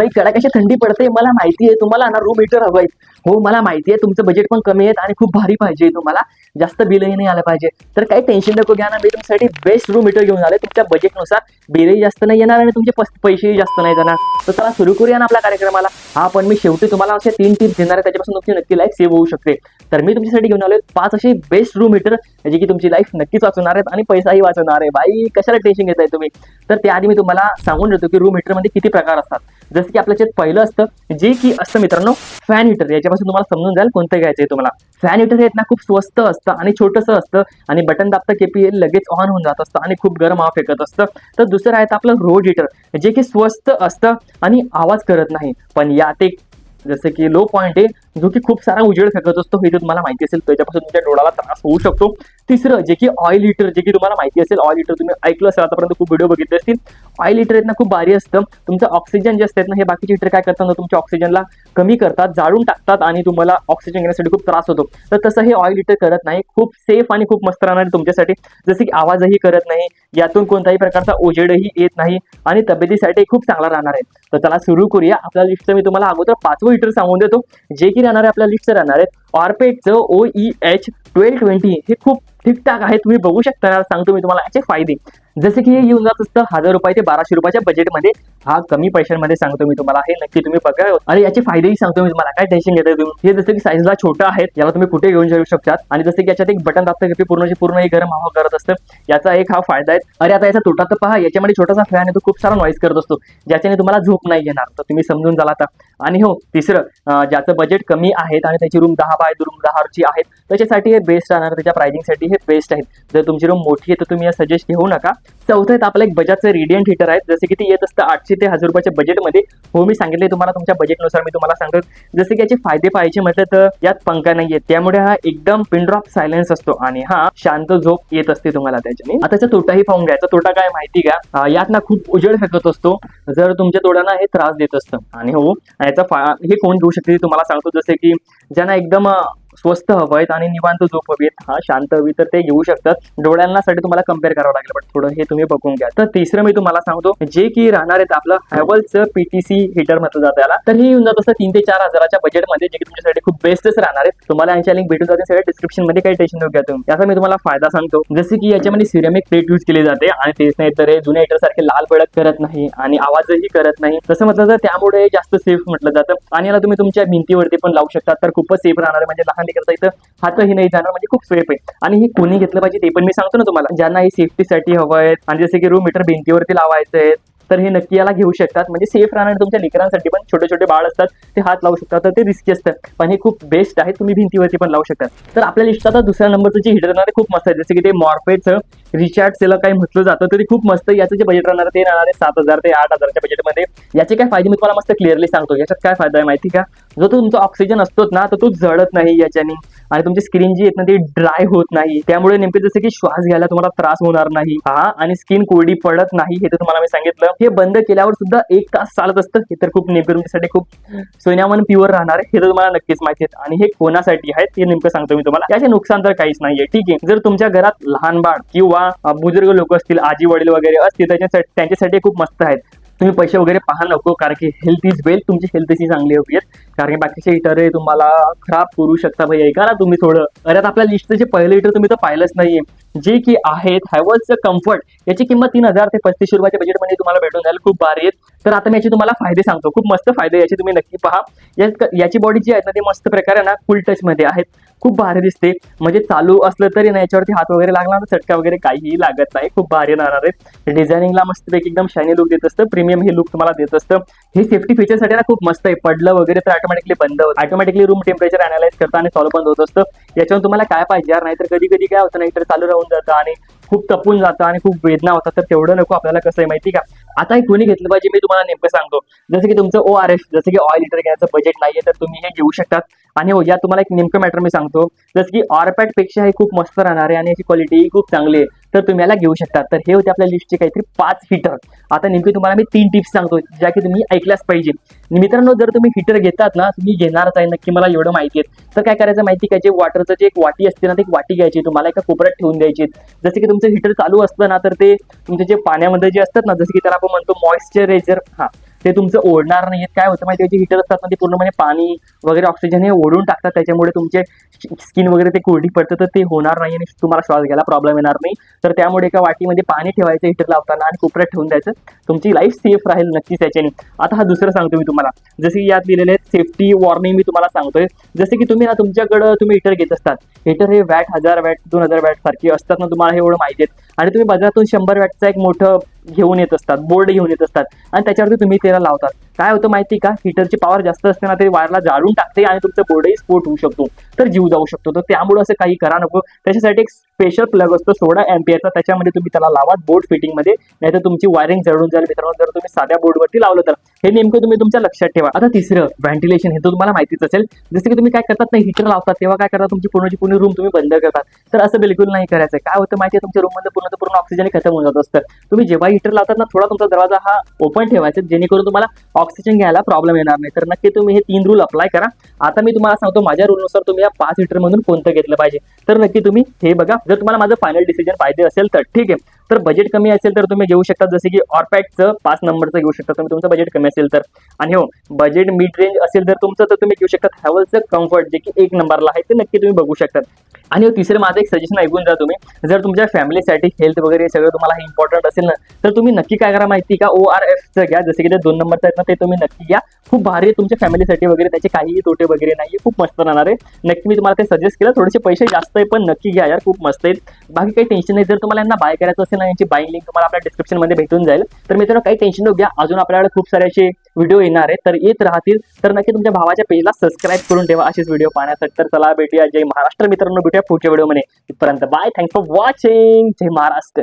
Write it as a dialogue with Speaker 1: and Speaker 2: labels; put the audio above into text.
Speaker 1: भाई कडाक्याची थंडी पडते मला माहिती आहे तुम्हाला ना रूम हिटर हवंय हो मला माहिती आहे तुमचं बजेट पण कमी आहे आणि खूप भारी पाहिजे तुम्हाला. जास्त बिलही नाही आलं पाहिजे. तर काही टेन्शन नको घ्या ना मी तुमच्यासाठी बेस्ट रूम हिटर घेऊन आले तुमच्या बजेटनुसार बिलही जास्त नाही येणार आणि तुमचे पस- पैसेही जास्त नाही जाणार. तर चला सुरू करूया ना आपल्या कार्यक्रमाला. हा पण मी शेवटी तुम्हाला असे तीन टिप्स देणार आहे त्याच्यापासून तुमची नक्की लाईफ सेव्ह होऊ शकते. तर मी तुमच्यासाठी घेऊन आलो पाच असे बेस्ट रूम हिटर जे की तुमची लाईफ नक्कीच वाचवणार आहेत आणि पैसाही वाचवणार आहे. बाई कशाला टेन्शन घेताय तुम्ही? तर त्याआधी मी तुम्हाला सांगून देतो की रूम हिटरमध्ये किती प्रकार असतात. जसं की आपल्या पहिलं असतं जे की असतं मित्रांनो फॅन हीटर याच्यापासून तुम्हाला समजून जाईल कोणतं घ्यायचं आहे तुम्हाला. फॅन हीटर हे ना खूप स्वस्त असतं आणि छोटंसं असतं आणि बटन दाबतं केपी लगेच ऑन होऊन जात असतं आणि खूप गरम हवा फेकत असतं. तर दुसरं आहे आपलं रोड हीटर जे की स्वस्त असतं आणि आवाज करत नाही. पण यात एक जसं की लो पॉईंट आहे जो की खूप सारा उजेड फेकत असतो हे तुम्हाला माहिती असेल त्याच्यापासून तुमच्या डोळ्याला त्रास होऊ शकतो. तिसरं जे की ऑइल हिटर जे की तुम्हाला माहिती असेल ऑइल हिटर तुम्ही ऐकलं असेल आतापर्यंत खूप व्हिडिओ बघितले असतील. ऑइल हिटर आहेत ना खूप भारी असतं. तुमचं ऑक्सिजन जे असतात ना हे बाकीचे हिटर काय करतात ना तुमच्या ऑक्सिजनला कमी करतात जाळून टाकतात आणि तुम्हाला ऑक्सिजन घेण्यासाठी खूप त्रास होतो. तर तसं हे ऑइल हिटर करत नाही. खूप सेफ आणि खूप मस्त राहणार आहे तुमच्यासाठी. जसं की आवाजही करत नाही यातून कोणताही प्रकारचा ओजेडही येत नाही आणि तब्येतीसाठी खूप चांगला राहणार आहे. तर चला सुरू करूया. आपल्या लिस्टचं मी तुम्हाला अगोदर पाचवं हिटर सांगून देतो. जे की राहणार आहे आपल्या लिस्टचं राहणार आहे ऑर्पेटचं O E H twelve twenty हे खूप ठीकठाक आहे. तुम्ही बघू शकता. सांगतो मी तुम्हाला याचे फायदे. जसे की हे येऊन जात असतं हजार रुपये ते बाराशे रुपयाच्या बजेटमध्ये हा कमी पैशांमध्ये सांगतो मी तुम्हाला. हे नक्की तुम्ही बघा. आणि याचे फायदेही सांगतो मी तुम्हाला. काय टेन्शन घेताय तुम्ही. हे जसं की साईजला छोटं आहेत याला तुम्ही कुठे घेऊन जाऊ शकतात. आणि जसं की याच्यात एक बटन दाबतं की पूर्ण पूर्ण ही गरम हवा करत असतं याचा एक हा फायदा आहे. अरे आता याचा तोटा तर पहा. याच्यामध्ये छोटासा फॅन आहे तो खूप सारा नॉईज करत असतो. ज्याच्याने तुम्हाला झोप नाही येणार. तर तुम्ही समजून झाला आता. आणि हो तिसरं ज्याचं बजेट कमी आहेत आणि त्याची रूम दहा बाय रूम दहाची आहेत त्याच्यासाठी हे बेस्ट राहणार. त्याच्या प्रायझिंगसाठी हे बेस्ट आहेत. जर तुमची रूम मोठी आहे तर तुम्ही या सजेस्ट घेऊ नका. चौथं येतं आपलं एक बजाजचं रेडियंट हिटर आहे. जसे की ते येत असतं आठशे ते हजार रुपयाच्या बजेटमध्ये हो मी सांगितले तुम्हाला तुमच्या बजेटनुसार मी तुम्हाला सांगतो जसे की याचे फायदे पाहिजे म्हटलं तर यात पंखा नाही येत त्यामुळे हा एकदम पिनड्रॉप सायलेन्स असतो आणि हा शांत झोप येत असते तुम्हाला त्याच्याने. आता त्याचा तोटाही पाहून घ्यायचा तोटा काय माहिती का? यात ना खूप उजेड फेकत असतो. जर तुमच्या तोड्यांना हे त्रास देत असतं. आणि हो याचा फा हे कोण घेऊ शकते तुम्हाला सांगतो. जसे की ज्यांना एकदम स्वस्त हवं आहेत आणि निवांत झोप हवीत हा शांत हवी तर ते घेऊ शकतात. डोळ्यांना साठी तुम्हाला कंपेअर करावं लागेल. बट थोडं हे तुम्ही बघून घ्या. तर तिसरं मी तुम्हाला सांगतो जे की राहणार आहेत आपलं हॅवलचं पीटीसी हीटर म्हटलं जातं याला. तर हे येऊन जात असतं तीन ते चार हजाराच्या बजेटमध्ये जे की तुमच्यासाठी खूप बेस्टच राहणार आहेत. तुम्हाला यांच्या लिंक भेटून जाते. सगळ्या डिस्क्रिप्शनमध्ये काही टेन्शन घ्या तुम्ही याचा मी तुम्हाला फायदा सांगतो. जसे की याच्यामध्ये सिरेमिक प्लेट यूज केली जाते आणि तेच नाही तर हे जुन्या हिटर सारखे लाल पडत करत नाही आणि आवाजही करत नाही. तसं म्हटलं तर त्यामुळे जास्त सेफ म्हटलं जातं. आणि याला तुम्ही तुमच्या भिंतीवरती पण लावू शकता. तर खूपच सेफ राहणार आहे. म्हणजे लहान करता इथं हातही नाही जाणार म्हणजे खूप सेफ आहे. आणि हे कोणी घेतलं पाहिजे ते पण मी सांगतो ना तुम्हाला. ज्यांना हे सेफ्टीसाठी हवं आहे आणि जसे की रूम मीटर भिंतीवरती लावायचं आहे तर हे नक्की याला घेऊ शकतात. म्हणजे सेफ राहणार तुमच्या लेकरांसाठी पण छोटे छोटे बाळ असतात ते हात लावू शकतात तर ते रिस्की असतात पण हे खूप बेस्ट आहे तुम्ही भिंतीवरती पण लावू शकतात तर आपल्या लिस्टात आता दुसऱ्या नंबरचं जे हिटर राहणार खूप मस्त आहे. जसे की ते मॉर्फेटचं रिचार्ज सेला काही म्हटलं जातं तरी खूप मस्त याचं जे बजेट राहणार ते राहणार आहे सात हजार ते आठ हजारच्या बजेटमध्ये याचे काय फायदे मी तुम्हाला मस्त क्लिअरली सांगतो. याच्यात काय फायदा आहे माहिती का? जो तो तुमचा ऑक्सिजन असतोच ना तर तो जळत नाही याच्याने. आणि तुमची स्किन जी आहे ना ती ड्राय होत नाही. त्यामुळे नेमके जसं की श्वास घ्यायला तुम्हाला त्रास होणार नाही. हा आणि स्किन कोरडी पडत नाही हे तर तुम्हाला मी सांगितलं. हे बंद केल्यावर सुद्धा एक तास चालत असतं. हे तर खूप नेमकं तुमच्यासाठी खूप सोन्यामन प्युअर राहणार आहे. हे तर तुम्हाला नक्कीच माहिती आहे. आणि हे कोणासाठी आहे ते नेमकं सांगतो मी तुम्हाला. याचे नुकसान तर काहीच नाहीये. ठीक आहे. जर तुमच्या घरात लहान बाळ किंवा बुजुर्ग लोक असतील आजी वडील वगैरे असतील त्याच्यासाठी त्यांच्यासाठी खूप मस्त आहेत. तुम्ही पैसे वगैरे पाहा नको कारण की हेल्थ इज वेल तुमची हेल्थ अशी चांगली हवी आहेत कारण की बाकीचे हिटर तुम्हाला खराब करू शकता भाई ऐका ना तुम्ही थोडं. अरे आता आपल्या लिस्टचं जे पहिले हिटर तुम्ही तर पाहिलंच नाहीये. जे की आहेत हॅवल्स कम्फर्ट याची किंमत तीन हजार ते पस्तीसशे रुपयाच्या बजेटमध्ये तुम्हाला भेटून जाईल. खूप भारी आहेत. तर आता मी याचे तुम्हाला फायदे सांगतो. खूप मस्त फायदे याचे तुम्ही नक्की पहा. याची बॉडी जी आहे ना ती मस्त प्रकारे ना फुल टच मध्ये आहेत. खूप भारी दिसते. म्हणजे चालू असलं तरी ना याच्यावरती हात वगैरे लागला ना चटका वगैरे काहीही लागत नाही. खूप भारी राहणार आहे डिझायनिंगला मस्तपैकी एकदम शायनी लुक देत असतं. प्रीमियम हे लुक तुम्हाला देत असतं. हे सेफ्टी फीचरसाठी ना खूप मस्त आहे. पडलं वगैरे तर ऑटोमॅटिकली बंद होतं. ऑटोमॅटिकली रूम टेम्परेचर अनालाइज करतं आणि सॉल्व बंद होत असतं. याच्यावर तुम्हाला काय पाहिजे यार? नाहीतर कधी कधी काय होतं नाहीतर चालू राहून जातं आणि खूप तपून जातं आणि खूप वेदना होतात. तर तेवढं नको आपल्याला कसं आहे माहिती का? आता हे कोणी घेतलं पाहिजे. मी तुम्हाला नेमकं सांगतो. जसं की तुमचं ओ आर एफ जसं की ऑइल लिटर घ्यायचं बजेट नाहीये तर तुम्ही हे घेऊ शकतात. आणि हो या तुम्हाला एक नेमकं मॅटर मी सांगतो. जसं की ऑरपॅटपेक्षा हे खूप मस्त राहणार आहे आणि याची क्वालिटी खूप चांगली आहे. तर तुम्ही याला घेऊ शकता. तर हे होते आपल्या लिस्टचे काहीतरी पाच हिटर आता नेमकी तुम्हाला मी तीन टिप्स सांगतो ज्या की तुम्ही ऐकल्याच पाहिजे. मित्रांनो जर तुम्ही हिटर घेतात ना तुम्ही घेणारच आहे नक्की मला एवढं माहिती आहे. तर काय करायचं माहिती काय जे वॉटरचं जे एक वाटी असते ना ते एक वाटी घ्यायची तुम्हाला एका कोपऱ्यात ठेवून द्यायची जसं की तुमचं हिटर चालू असतं ना तर ते तुमचे जे पाण्यामध्ये जे असतात ना जसं की त्याला आपण म्हणतो मॉइश्चरायझर हा. ते तुमचं ओढणार नाही काय होतं माहिती जे हिटर असतात ना ते पूर्णपणे पाणी वगैरे ऑक्सिजन हे ओढून टाकतात. त्याच्यामुळे तुमचे स्किन वगैरे ते कोरडी पडतं तर ते होणार नाही आणि तुम्हाला श्वास घ्यायला प्रॉब्लेम येणार नाही. तर त्यामुळे एका वाटीमध्ये पाणी ठेवायचं हिटर लावताना आणि कोपऱ्यात ठेवून द्यायचं. तुमची लाईफ सेफ राहील नक्कीच याच्याने. आता हा दुसरं सांगतो मी तुम्हाला. जसे की यात दिलेले आहेत सेफ्टी वॉर्निंग मी तुम्हाला सांगतोय. जसे की तुम्ही ना तुमच्याकडं तुम्ही हिटर घेत असतात. हिटर हे वॅट हजार वॅट दोन हजार वॅट सारखी असतात ना तुम्हाला हे एवढं माहिती आहेत आणि तुम्ही बाजारातून शंभर वॅटचा एक मोठं घेऊन येत असतात बोर्ड घेऊन येत असतात आणि त्याच्यावरती तुम्ही त्याला लावतात. काय होतं माहिती का? हिटरची पॉवर जास्त असते ना ते वायरला जाळून टाकते आणि तुमचं बोर्डही स्फोट होऊ शकतो. तर जीव जाऊ शकतो. तर त्यामुळे असं काही करा नको. त्याच्यासाठी एक स्पेशल प्लग असतो सोळा एम्पियरचा त्याच्यामध्ये तुम्ही त्याला लावा बोर्ड फिटिंगमध्ये नाहीतर तुमची वायरिंग जळून जाईल मित्रांनो. जर तुम्ही साध्या बोर्डवरती लावलं तर. हे नेमकं तुम्ही तुमच्या लक्षात ठेवा. आता तिसरं व्हेंटिलेशन हे तर तुम्हाला माहितीच असेल. जसं की तुम्ही काय करतात ना हिटर लावतात. तेव्हा काय करतात? तुमची पूर्णची पूर्ण रूम तुम्ही बंद करतात. तर असं बिलकुल नाही करायचं. काय होतं माहिती आहे? तुमच्या रूममध्ये पूर्ण पूर्ण ऑक्सिजन खतम होऊन जात असतं. तुम्ही जेव्हा हिटर लावतात ना थोडा तुमचा दरवाजा हा ओपन ठेवायचा जेणेकरून तुम्हाला ऑक्सिजन घ्यायला प्रॉब्लेम येणार नाही. तर नक्की तुम्ही हे तीन रूल अप्लाय करा. आता मी तुम्हाला सांगतो माझ्या रूलनुसार तुम्ही या पाच लिटर मधून कोणतं घेतलं पाहिजे. तर नक्की तुम्ही हे बघा जर तुम्हाला माझं फायनल डिसिजन पाहिजे असेल तर ठीक आहे. तर बजेट कमी असेल तर तुम्ही घेऊ शकता. जसे की ऑरपॅटचं पाच नंबरचं घेऊ शकता. तुम्ही तुमचं बजेट कमी असेल तर. आणि हो बजेट मिड रेंज असेल तर तुमचं तर तुम्ही घेऊ शकता. हॅवलचं कम्फर्ट जे की एक नंबरला आहे ते नक्की तुम्ही बघू शकता. आणि हो, तिसरं माझं एक सजेशन ऐकून जा तुम्ही. जर तुमच्या फॅमिलीसाठी हेल्थ वगैरे सगळं तुम्हाला हे इम्पॉर्टंट असेल ना तर तुम्ही नक्की काय करा माहिती का? ओ आर एफचं घ्या. जसे की ते दोन नंबरचं आहेत ना ते तुम्ही नक्की घ्या. खूप भारी आहे तुमच्या फॅमिलीसाठी वगैरे त्याचे काहीही तोटे वगैरे नाही खूप मस्त राहणार आहे. नक्की मी तुम्हाला ते सजेस्ट केलं. थोडेसे पैसे जास्त आहे पण नक्की घ्या यार. खूप मस्त आहेत. बाकी काही टेन्शन नाही. जर तुम्हाला यांना बाय करायचं असेल ना यांची बाईंग लिंक तुम्हाला आपल्या डिस्क्रिप्शनमध्ये भेटून जाईल. तर मित्रांनो काही टेन्शन नको घ्या. अजून आपल्याकडे खूप सारे असे व्हिडिओ येणार आहेत. तर येत राहतील. तर नक्की तुमच्या भावाच्या पेजला सबस्क्राईब करून ठेवा. असेच व्हिडिओ पाहण्यासाठी. तर चला भेटूया. जय महाराष्ट्र मित्रांनो. भेटूया पुढच्या व्हिडिओमध्ये इथपर्यंत बाय थँक्स फॉर वॉचिंग जय महाराष्ट्र.